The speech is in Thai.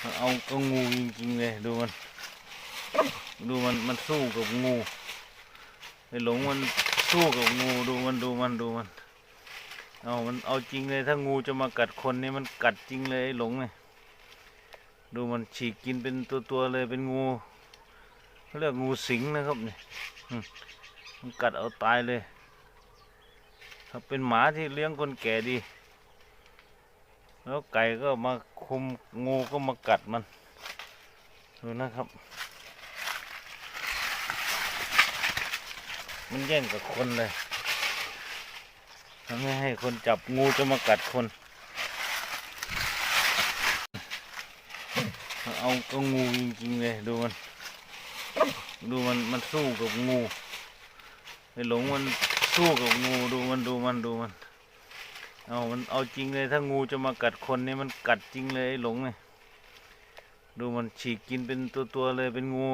เอาก็งูจริงๆเลยดูมัน ดูมันมันสู้กับงูไอ้หลงมันสู้กับงูดูมันดูมันดูมัน เอามันเอาจริงเลยถ้างูจะมากัดคนนี่มันกัดจริงเลยไอ้หลงเนี่ยดูมันฉีกกินเป็นตัวๆเลยเป็นงูเขาเรียกงูสิงนะครับเนี่ยมมันกัดเอาตายเลยถ้าเป็นหมาที่เลี้ยงคนแก่ดี แล้วไก่ก็มาคุมงูก็มากัดมัน ดูนะครับ มันแย่งกับคนเลยทำไม่ให้คนจับงูจะมากัดคน เอาก็งูจริงๆเลยดูมัน ดูมันมันสู้กับงูไอ้หลงมันสู้กับงูดูมันดูมันดูมัน เอามันเอาจริงเลยถ้างูจะมากัดคนนี่มันกัดจริงเลยไอ้หลงเนี่ยดูมันฉีกกินเป็นตัวๆเลยเป็นงู